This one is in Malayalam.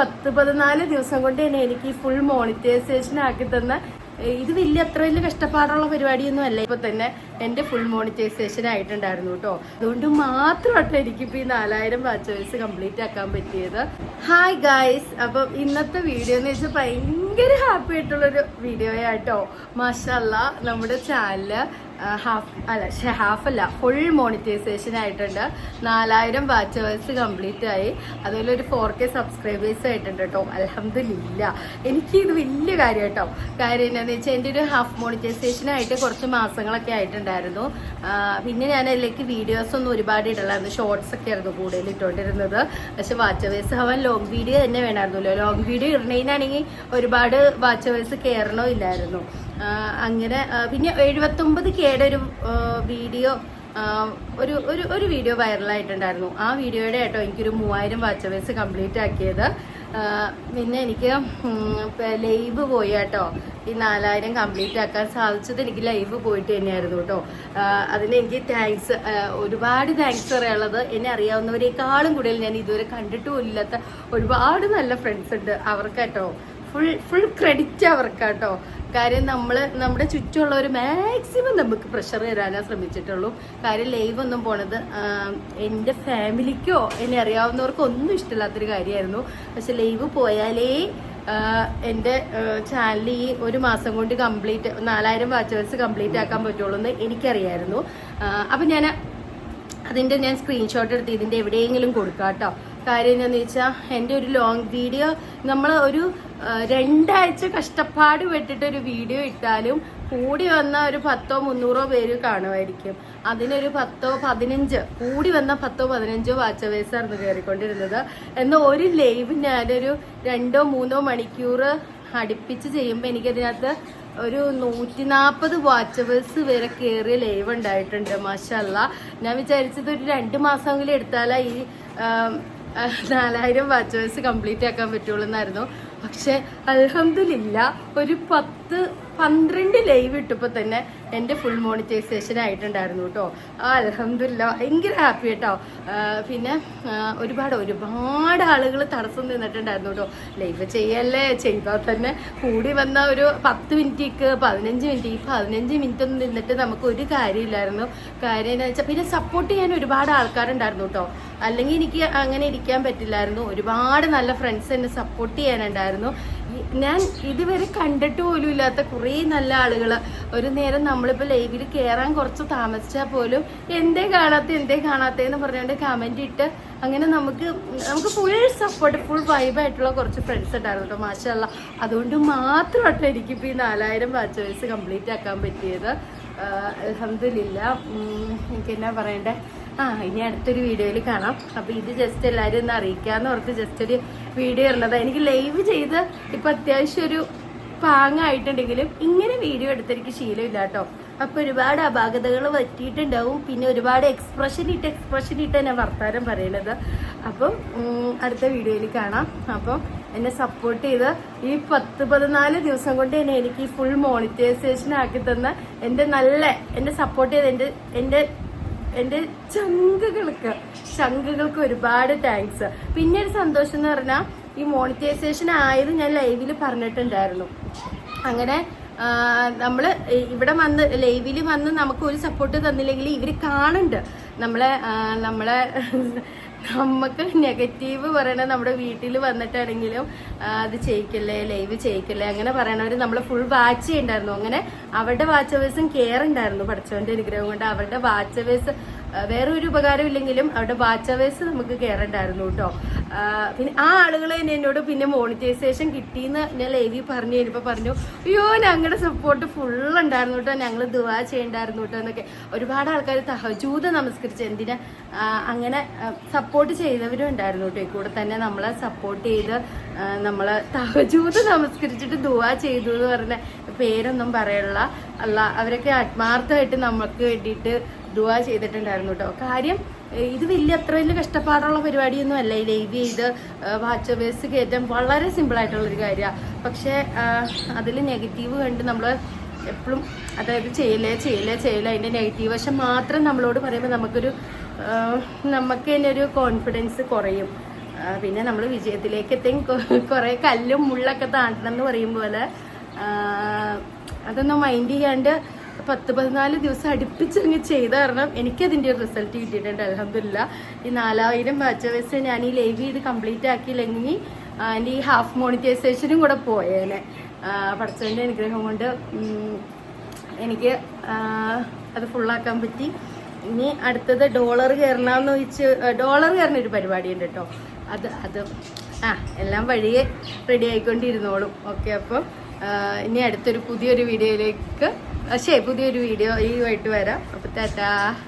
പത്ത് പതിനാല് ദിവസം കൊണ്ട് തന്നെ എനിക്ക് ഫുൾ മോണിറ്റൈസേഷൻ ആക്കി തന്ന ഇത് വലിയ അത്ര വലിയ കഷ്ടപ്പാടുള്ള പരിപാടിയൊന്നും അല്ല. ഇപ്പൊ തന്നെ എന്റെ ഫുൾ മോണിറ്റൈസേഷൻ ആയിട്ടുണ്ടായിരുന്നു കേട്ടോ അതുകൊണ്ട് മാത്രമായിട്ട് എനിക്കിപ്പോ ഈ നാലായിരം വാച്ചേഴ്സ് കംപ്ലീറ്റ് ആക്കാൻ പറ്റിയത്. ഹായ് ഗായ്സ് അപ്പം ഇന്നത്തെ വീഡിയോ എന്ന് വെച്ചാൽ ഭയങ്കര ഹാപ്പി ആയിട്ടുള്ളൊരു വീഡിയോ ആട്ടോ മാഷല്ല നമ്മുടെ ചാനൽ ഹാഫ് അല്ല പക്ഷേ അല്ല ഫുൾ മോണിറ്റൈസേഷൻ ആയിട്ടുണ്ട്. നാലായിരം വാച്ചേഴ്സ് കംപ്ലീറ്റ് ആയി. അതുപോലെ ഒരു ഫോർ കെ സബ്സ്ക്രൈബേഴ്സ് ആയിട്ടുണ്ട് കേട്ടോ അലഹമില്ല എനിക്ക് ഇത് വലിയ കാര്യം കേട്ടോ കാര്യം എന്താണെന്ന് വെച്ചാൽ എന്റെ ഒരു ഹാഫ് മോണിറ്റൈസേഷൻ ആയിട്ട് കുറച്ച് മാസങ്ങളൊക്കെ ആയിട്ടുണ്ടായിരുന്നു. പിന്നെ ഞാൻ അതിലേക്ക് വീഡിയോസ് ഒന്നും ഒരുപാട് ഇടലായിരുന്നു. ഷോർട്സ് ഒക്കെ ആയിരുന്നു കൂടുതൽ ഇട്ടുകൊണ്ടിരുന്നത് പക്ഷെ വാച്ചേഴ്സ് ആവാൻ ലോങ് വീഡിയോ തന്നെ വേണമായിരുന്നല്ലോ ലോങ് വീഡിയോ ഇടണേനാണെങ്കിൽ ഒരുപാട് വാച്ചേഴ്സ് കയറണോ ഇല്ലായിരുന്നു. അങ്ങനെ പിന്നെ എഴുപത്തൊമ്പത് കേടെ ഒരു വീഡിയോ ഒരു ഒരു ഒരു വീഡിയോ വൈറലായിട്ടുണ്ടായിരുന്നു. ആ വീഡിയോയുടെ കേട്ടോ എനിക്കൊരു മൂവായിരം വാച്ചവേഴ്സ് കംപ്ലീറ്റ് ആക്കിയത്. പിന്നെ എനിക്ക് ലൈവ് പോയി കേട്ടോ. ഈ നാലായിരം കംപ്ലീറ്റ് ആക്കാൻ സാധിച്ചത് എനിക്ക് ലൈവ് പോയിട്ട് തന്നെയായിരുന്നു കേട്ടോ. അതിന് എനിക്ക് താങ്ക്സ് ഒരുപാട് താങ്ക്സ് പറയാനുള്ളത്. എന്നെ അറിയാവുന്നവരെക്കാളും കൂടുതൽ ഞാൻ ഇതുവരെ കണ്ടിട്ടുമില്ലാത്ത ഒരുപാട് നല്ല ഫ്രണ്ട്സ് ഉണ്ട് അവർക്ക് കേട്ടോ. ഫുൾ ഫുൾ ക്രെഡിറ്റ് അവർക്കാട്ടോ. കാര്യം നമ്മൾ നമ്മുടെ ചുറ്റുമുള്ളവർ മാക്സിമം നമുക്ക് പ്രഷർ തരാനാണ് ശ്രമിച്ചിട്ടുള്ളൂ. കാര്യം ലൈവ് ഒന്നും പോണത് എന്റെ ഫാമിലിക്കോ എന്നെ അറിയാവുന്നവർക്കോ ഒന്നും ഇഷ്ടമില്ലാത്തൊരു കാര്യമായിരുന്നു. പക്ഷെ ലൈവ് പോയാലേ എന്റെ ചാനൽ ഈ ഒരു മാസം കൊണ്ട് കംപ്ലീറ്റ് നാലായിരം വാച്ചേഴ്സ് കംപ്ലീറ്റ് ആക്കാൻ പറ്റുള്ളൂ എന്ന് എനിക്കറിയായിരുന്നു. അപ്പം ഞാൻ അതിന്റെ ഞാൻ സ്ക്രീൻഷോട്ട് എടുത്ത് ഇതിന്റെ എവിടെയെങ്കിലും കൊടുക്കാം കേട്ടോ കാര്യം എന്താണെന്ന് വെച്ചാൽ എന്റെ ഒരു ലോങ് വീഡിയോ നമ്മൾ ഒരു രണ്ടാഴ്ച കഷ്ടപ്പാട് പെട്ടിട്ട് ഒരു വീഡിയോ ഇട്ടാലും കൂടി വന്ന ഒരു പത്തോ മുന്നൂറോ പേര് കാണുമായിരിക്കും. അതിനൊരു പത്തോ പതിനഞ്ച് കൂടി വന്ന പത്തോ പതിനഞ്ചോ വാച്ചവേഴ്സായിരുന്നു കയറിക്കൊണ്ടിരുന്നത്. എന്നാൽ ഒരു ലൈവ് ഞാനൊരു രണ്ടോ മൂന്നോ മണിക്കൂർ അടുപ്പിച്ച് ചെയ്യുമ്പോൾ എനിക്കതിനകത്ത് ഒരു നൂറ്റി നാൽപ്പത് വാച്ചവേഴ്സ് വരെ കയറിയ ലൈവ് ഉണ്ടായിട്ടുണ്ട് മാഷല്ല ഞാൻ വിചാരിച്ചത് ഒരു രണ്ട് മാസമെങ്കിലും എടുത്താലാ ഈ നാലായിരം വാച്ചേഴ്സ് കംപ്ലീറ്റ് ആക്കാൻ പറ്റുള്ളൂ എന്നായിരുന്നു. പക്ഷെ അലഹമില്ല ഒരു പത്ത് പന്ത്രണ്ട് ലൈവ് ഇട്ടപ്പോൾ തന്നെ എന്റെ ഫുൾ മോണിറ്റൈസേഷൻ ആയിട്ടുണ്ടായിരുന്നു കേട്ടോ. അലഹമില്ല ഭയങ്കര ഹാപ്പി കേട്ടോ. പിന്നെ ഒരുപാട് ഒരുപാട് ആളുകൾ തടസ്സം നിന്നിട്ടുണ്ടായിരുന്നു കേട്ടോ. ലൈവ് ചെയ്യല്ലേ ചെയ്താൽ തന്നെ കൂടി വന്ന ഒരു പത്ത് മിനിറ്റിക്ക് പതിനഞ്ച് മിനിറ്റ് ഈ പതിനഞ്ച് മിനിറ്റ് ഒന്നും നിന്നിട്ട് നമുക്ക് ഒരു കാര്യമില്ലായിരുന്നു. കാര്യം എന്ന് വെച്ചാൽ പിന്നെ സപ്പോർട്ട് ചെയ്യാൻ ഒരുപാട് ആൾക്കാരുണ്ടായിരുന്നു കേട്ടോ. അല്ലെങ്കിൽ എനിക്ക് അങ്ങനെ ഇരിക്കാൻ പറ്റില്ലായിരുന്നു. ഒരുപാട് നല്ല ഫ്രണ്ട്സ് എന്നെ സപ്പോർട്ട് ചെയ്യാനുണ്ടായിരുന്നു. ഞാൻ ഇതുവരെ കണ്ടിട്ട് പോലും ഇല്ലാത്ത കുറേ നല്ല ആളുകൾ ഒരു നേരം നമ്മളിപ്പോൾ ലൈവിൽ കയറാൻ കുറച്ച് താമസിച്ചാൽ പോലും എന്തേ കാണാത്ത എന്തേ കാണാത്ത എന്ന് പറഞ്ഞുകൊണ്ട് കമന്റ് ഇട്ട് അങ്ങനെ നമുക്ക് നമുക്ക് ഫുൾ സപ്പോർട്ട് ഫുൾ വൈബായിട്ടുള്ള കുറച്ച് ഫ്രണ്ട്സ് ഉണ്ടായിരുന്നു കേട്ടോ മാഷല്ല അതുകൊണ്ട് മാത്രമായിട്ട് എനിക്കിപ്പോൾ ഈ നാലായിരം വാച്ചവേഴ്സ് കംപ്ലീറ്റ് ആക്കാൻ പറ്റിയത്. അലഹമില്ല എനിക്ക് എന്നാ പറയണ്ടേ? ആ ഇനി അടുത്തൊരു വീഡിയോയിൽ കാണാം. അപ്പോൾ ഇത് ജസ്റ്റ് എല്ലാവരും ഒന്ന് അറിയിക്കാന്ന് ഓർത്ത് ജസ്റ്റ് ഒരു വീഡിയോ ഉള്ളത് എനിക്ക് ലൈവ് ചെയ്ത് ഇപ്പം അത്യാവശ്യം ഒരു പാങ്ങായിട്ടുണ്ടെങ്കിലും ഇങ്ങനെ വീഡിയോ എടുത്തെനിക്ക് ശീലമില്ല കേട്ടോ. അപ്പോൾ ഒരുപാട് അപാകതകൾ പറ്റിയിട്ടുണ്ടാവും. പിന്നെ ഒരുപാട് എക്സ്പ്രഷൻ ഇട്ട് എക്സ്പ്രഷൻ ഇട്ട് തന്നെ വർത്താനം പറയണത്. അപ്പം അടുത്ത വീഡിയോയിൽ കാണാം. അപ്പം എന്നെ സപ്പോർട്ട് ചെയ്ത് ഈ പത്ത് പതിനാല് ദിവസം കൊണ്ട് തന്നെ എനിക്ക് ഫുൾ മോണിറ്റൈസേഷൻ ആക്കി തന്ന എന്റെ നല്ല എന്നെ സപ്പോർട്ട് ചെയ്ത് എന്റെ എന്റെ എന്റെ ചങ്കുകൾക്ക് ചങ്കുകൾക്ക് ഒരുപാട് താങ്ക്സ് പിന്നെ ഒരു സന്തോഷം എന്ന് പറഞ്ഞാൽ ഈ മോണിറ്റൈസേഷൻ ആയത് ഞാൻ ലൈവിൽ പറഞ്ഞിട്ടുണ്ടായിരുന്നു. അങ്ങനെ നമ്മൾ ഇവിടെ വന്ന് ലൈവിൽ വന്ന് നമുക്ക് ഒരു സപ്പോർട്ട് തന്നില്ലെങ്കിൽ ഇവർ കാണുന്നുണ്ട്. നമ്മളെ നമ്മളെ നമുക്ക് നെഗറ്റീവ് പറയണ നമ്മുടെ വീട്ടിൽ വന്നിട്ടാണെങ്കിലും അത് ചെയ്യിക്കല്ലേ ലൈവ് ചെയ്യിക്കല്ലേ അങ്ങനെ പറയണവർ നമ്മൾ ഫുൾ വാച്ച് ചെയ്യണ്ടായിരുന്നു. അങ്ങനെ അവരുടെ വാച്ചവേഴ്സും കെയർ ഉണ്ടായിരുന്നു പഠിച്ചവന്റെ അനുഗ്രഹം കൊണ്ട്. അവരുടെ വാച്ചവേഴ്സ് വേറെ ഒരു ഉപകാരം ഇല്ലെങ്കിലും അവരുടെ വാച്ചവേഴ്സ് നമുക്ക് കെയർ ഉണ്ടായിരുന്നു കേട്ടോ പിന്നെ ആ ആളുകൾ തന്നെ എന്നോട് പിന്നെ മോണിറ്റൈസേഷൻ കിട്ടിയെന്ന് ഞാൻ ലൈവിൽ പറഞ്ഞു കഴിഞ്ഞപ്പോൾ പറഞ്ഞു അയ്യോ ഞങ്ങളുടെ സപ്പോർട്ട് ഫുൾ ഉണ്ടായിരുന്നു കേട്ടോ ഞങ്ങൾ ദുവാ ചെയ്യണ്ടായിരുന്നു കേട്ടോ എന്നൊക്കെ. ഒരുപാട് ആൾക്കാർ തഹജൂത നമസ്കരിച്ച് എന്തിനാ അങ്ങനെ സപ്പോർട്ട് ചെയ്തവരും ഉണ്ടായിരുന്നു കേട്ടോ കൂടെ തന്നെ നമ്മളെ സപ്പോർട്ട് ചെയ്ത് നമ്മളെ തഹജൂത് നമസ്കരിച്ചിട്ട് ദുവാ ചെയ്തു എന്ന് പറഞ്ഞ പേരൊന്നും പറയുള്ള അല്ല അവരൊക്കെ ആത്മാർത്ഥമായിട്ട് നമുക്ക് വേണ്ടിയിട്ട് ദുവാ ചെയ്തിട്ടുണ്ടായിരുന്നു കേട്ടോ കാര്യം ഇത് വലിയ അത്ര വലിയ കഷ്ടപ്പാടുള്ള പരിപാടിയൊന്നും അല്ല. ഈ ലൈവ് ചെയ്ത് വാച്ച് ബേസ് കയറ്റാൻ വളരെ സിമ്പിൾ ആയിട്ടുള്ളൊരു കാര്യമാണ് പക്ഷേ അതിൽ നെഗറ്റീവ് കണ്ട് നമ്മൾ എപ്പോഴും അതായത് ചെയ്യലേ ചെയ്യലേ ചെയ്യലേ അതിന്റെ നെഗറ്റീവ് വശം മാത്രം നമ്മളോട് പറയുമ്പോൾ നമുക്കൊരു നമുക്ക് തന്നെ ഒരു കോൺഫിഡൻസ് കുറയും. പിന്നെ നമ്മൾ വിജയത്തിലേക്ക് എത്തി. കുറേ കല്ലും മുള്ളൊക്കെ താണ്ടണം എന്ന് പറയും പോലെ അതൊന്നും മൈൻഡ് ചെയ്യാണ്ട് പത്ത് പതിനാല് ദിവസം അടുപ്പിച്ചങ്ങ് ചെയ്ത കാരണം എനിക്കതിന്റെ ഒരു റിസൾട്ട് കിട്ടിയിട്ടുണ്ട് അലഹമില്ല ഈ നാലായിരം ബാച്ചവേഴ്സ് ഞാൻ ഈ ലൈവ് ചെയ്ത് കംപ്ലീറ്റ് ആക്കിയില്ലെങ്കിൽ എന്റെ ഈ ഹാഫ് മോണിറ്റൈസേഷനും കൂടെ പോയേനെ. പഠിച്ചതിന്റെ അനുഗ്രഹം കൊണ്ട് എനിക്ക് അത് ഫുള്ളാക്കാൻ പറ്റി. ഇനി അടുത്തത് ഡോളർ കയറണമെന്ന് വെച്ച് ഡോളർ കയറുന്ന ഒരു പരിപാടിയുണ്ട് കേട്ടോ അത് അത് ആ എല്ലാം വഴിയെ റെഡി ആയിക്കൊണ്ടിരുന്നോളും. ഓക്കെ അപ്പം ഇനി അടുത്തൊരു പുതിയൊരു വീഡിയോയിലേക്ക് ശരി പുതിയൊരു വീഡിയോ ഈ വൈകിട്ട് വരാം. അപ്പോൾ ടാറ്റാ.